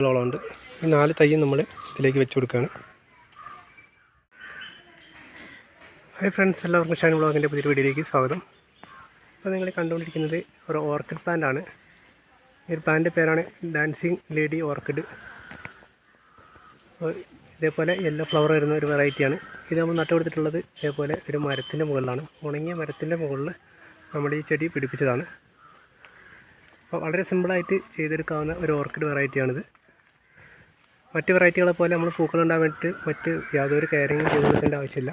ഉണ്ട് ഈ നാല് തൈയും നമ്മൾ ഇതിലേക്ക് വെച്ച് കൊടുക്കുകയാണ് ഹായ് ഫ്രണ്ട്സ് എല്ലാവർക്കും ഷൈൻ ബ്ലോഗിന്റെ പുതിയ വീഡിയോയിലേക്ക് സ്വാഗതം. അപ്പോൾ നിങ്ങൾ കണ്ടുകൊണ്ടിരിക്കുന്നത് ഒരു ഓർക്കിഡ് പ്ലാന്റ് ആണ്. ഈ ഒരു പ്ലാന്റിന്റെ പേരാണ് ഡാൻസിങ് ലേഡി ഓർക്കിഡ് ഇതേപോലെ യെല്ലോ ഫ്ലവർ വരുന്ന ഒരു വെറൈറ്റിയാണ് ഇത് നമ്മൾ നട്ടുകൊടുത്തിട്ടുള്ളത് ഇതേപോലെ ഒരു മരത്തിന്റെ മുകളിലാണ്. ഉണങ്ങിയ മരത്തിന്റെ മുകളിൽ നമ്മൾ ഈ ചെടി പിടിപ്പിച്ചതാണ്. അപ്പോൾ വളരെ സിമ്പിളായിട്ട് ചെയ്തെടുക്കാവുന്ന ഒരു ഓർക്കിഡ് വെറൈറ്റിയാണിത് മറ്റ് വെറൈറ്റികളെ പോലെ നമ്മൾ പൂക്കൾ പൂക്കളുണ്ടാകാൻ വേണ്ടിയിട്ട് മറ്റ് യാതൊരു കെയറിങ്ങും ചെയ്ത് കൊടുക്കേണ്ട ആവശ്യമില്ല.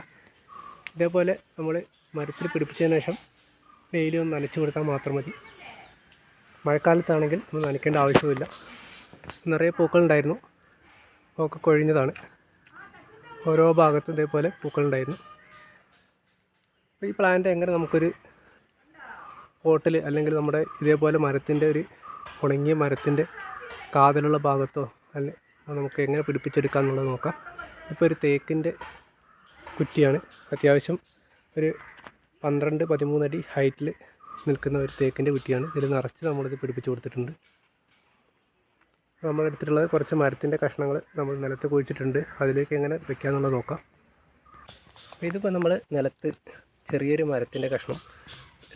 ഇതേപോലെ നമ്മൾ മരത്തിൽ പിടിപ്പിച്ചതിന് ശേഷം വെയിൽ ഒന്ന് നനച്ചു കൊടുത്താൽ മാത്രം മതി. മഴക്കാലത്താണെങ്കിൽ നമ്മൾ നനയ്ക്കേണ്ട ആവശ്യമില്ല നിറയെ പൂക്കളുണ്ടായിരുന്നു. ഒക്കെ കൊഴിഞ്ഞതാണ്. ഓരോ ഭാഗത്തും ഇതേപോലെ പൂക്കളുണ്ടായിരുന്നു. അപ്പോൾ ഈ പ്ലാന്റ് എങ്ങനെ നമുക്കൊരു പോട്ടിൽ അല്ലെങ്കിൽ നമ്മുടെ ഇതേപോലെ മരത്തിന്റെ ഒരു ഉണങ്ങിയ മരത്തിന്റെ കാതലുള്ള ഭാഗത്തോ അല്ലെ നമുക്ക് എങ്ങനെ പിടിപ്പിച്ചെടുക്കാം എന്നുള്ളത് നോക്കാം. ഇപ്പോൾ ഒരു തേക്കിന്റെ കുറ്റിയാണ്. അത്യാവശ്യം ഒരു പന്ത്രണ്ട് പതിമൂന്നടി ഹൈറ്റിൽ നിൽക്കുന്ന ഒരു തേക്കിന്റെ കുറ്റിയാണ്. ഇതിൽ നിറച്ച് നമ്മളിത് പിടിപ്പിച്ച് കൊടുത്തിട്ടുണ്ട്. നമ്മൾ എടുത്തിട്ടുള്ളത് കുറച്ച് മരത്തിന്റെ കഷ്ണങ്ങൾ നമ്മൾ നിലത്ത് കുഴിച്ചിട്ടുണ്ട്. അതിലേക്ക് എങ്ങനെ വെക്കാമെന്നുള്ളത് നോക്കാം. ഇതിപ്പോൾ നമ്മൾ നിലത്ത് ചെറിയൊരു മരത്തിന്റെ കഷ്ണം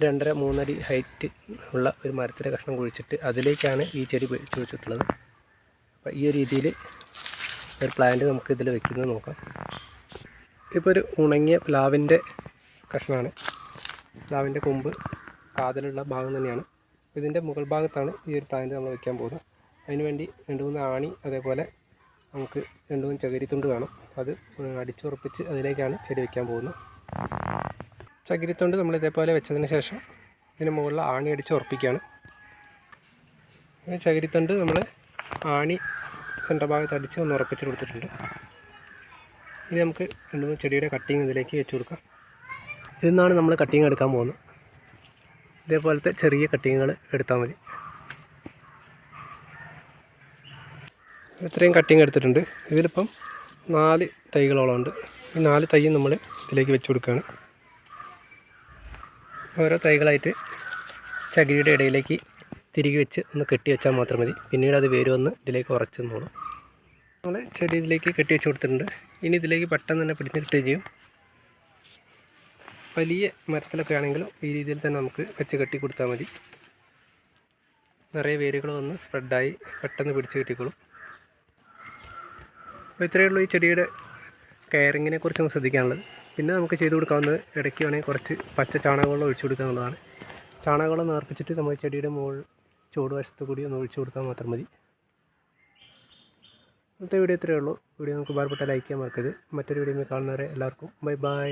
രണ്ടര മൂന്നടി ഹൈറ്റ് ഉള്ള ഒരു മരത്തിന്റെ കഷ്ണം കുഴിച്ചിട്ട് അതിലേക്കാണ് ഈ ചെടി വെച്ച് വെച്ചിട്ടുള്ളത്. അപ്പോൾ ഈ ഒരു രീതിയിൽ ഒരു പ്ലാന്റ് നമുക്ക് ഇതിൽ വെക്കുന്നത് നോക്കാം. ഇപ്പോൾ ഒരു ഉണങ്ങിയ പ്ലാവിന്റെ കഷ്ണമാണ് പ്ലാവിന്റെ കൊമ്പ് കാതലുള്ള ഭാഗം തന്നെയാണ്. ഇതിന്റെ മുകൾ ഭാഗത്താണ് ഈ ഒരു പ്ലാന്റ് നമ്മൾ വെക്കാൻ പോകുന്നത്. അതിന് വേണ്ടി രണ്ട് മൂന്ന് ആണി അതേപോലെ നമുക്ക് രണ്ട് മൂന്ന് ചകിരിത്തുണ്ട് വേണം. അത് അടിച്ചുറപ്പിച്ച് അതിലേക്കാണ് ചെടി വെക്കാൻ പോകുന്നത്. ചകിരിത്തുണ്ട് നമ്മൾ ഇതേപോലെ വെച്ചതിന് ശേഷം ഇതിന് മുകളിൽ ആണി അടിച്ച് ഉറപ്പിക്കുകയാണ് ചകിരിത്തണ്ട് നമ്മൾ ആണി സെന്റർ ഭാഗത്ത് അടിച്ച് ഒന്ന് ഉറപ്പിച്ച് കൊടുത്തിട്ടുണ്ട്. ഇനി നമുക്ക് രണ്ട് മൂന്ന് ചെടിയുടെ കട്ടിങ് ഇതിലേക്ക് വെച്ച് കൊടുക്കാം. ഇതിൽ നിന്നാണ് നമ്മൾ കട്ടിങ് എടുക്കാൻ പോകുന്നത്. ഇതേപോലത്തെ ചെറിയ കട്ടിങ്ങുകൾ എടുത്താൽ മതി. ഇത്രയും കട്ടിങ് എടുത്തിട്ടുണ്ട്. ഇതിലിപ്പം നാല് തൈകളോളം ഉണ്ട്. ഈ നാല് തൈയും നമ്മൾ ഇതിലേക്ക് വെച്ച് കൊടുക്കുകയാണ്. ഓരോ തൈകളായിട്ട് ചകിരിയുടെ ഇടയിലേക്ക് തിരികെ വെച്ച് ഒന്ന് കെട്ടി വെച്ചാൽ മാത്രം മതി. പിന്നീട് അത് വേര് വന്ന് ഇതിലേക്ക് ഉറച്ചു നോളും നമ്മൾ ചെടി ഇതിലേക്ക് കെട്ടി വെച്ച് കൊടുത്തിട്ടുണ്ട്. ഇനി ഇതിലേക്ക് പെട്ടെന്ന് തന്നെ പിടിച്ച് കിട്ടുകയും ചെയ്യും. വലിയ മരത്തിലൊക്കെ ആണെങ്കിലും ഈ രീതിയിൽ തന്നെ നമുക്ക് വെച്ച് കെട്ടി കൊടുത്താൽ മതി. നിറയെ വേരുകൾ വന്ന് സ്പ്രെഡായി പെട്ടെന്ന് പിടിച്ച് കിട്ടിക്കോളും. അപ്പോൾ ഇത്രയേ ഉള്ളൂ ഈ ചെടിയുടെ കെയറിങ്ങിനെ നമുക്ക് ശ്രദ്ധിക്കാനുള്ളത്. പിന്നെ നമുക്ക് ചെയ്ത് കൊടുക്കാവുന്നത് ഇടയ്ക്ക് വേണമെങ്കിൽ കുറച്ച് പച്ച ചാണകവെള്ളം ഒഴിച്ചു കൊടുക്കുക എന്നുള്ളതാണ് ചാണകവെള്ളം നേർപ്പിച്ചിട്ട് നമ്മൾ ചെടിയുടെ മുകളിൽ ചൂട് വശത്ത് കൂടി ഒന്ന് ഒഴിച്ചു കൊടുത്താൽ മാത്രം മതി. ഇന്നത്തെ വീഡിയോ ഇത്രയേ ഉള്ളൂ. വീഡിയോ നമുക്ക് ഭാരപ്പെട്ട ലൈക്ക് ചെയ്യാൻ മറക്കരുത്. മറ്റൊരു വീഡിയോ കാണുന്നവരെ എല്ലാവർക്കും ബൈ ബൈ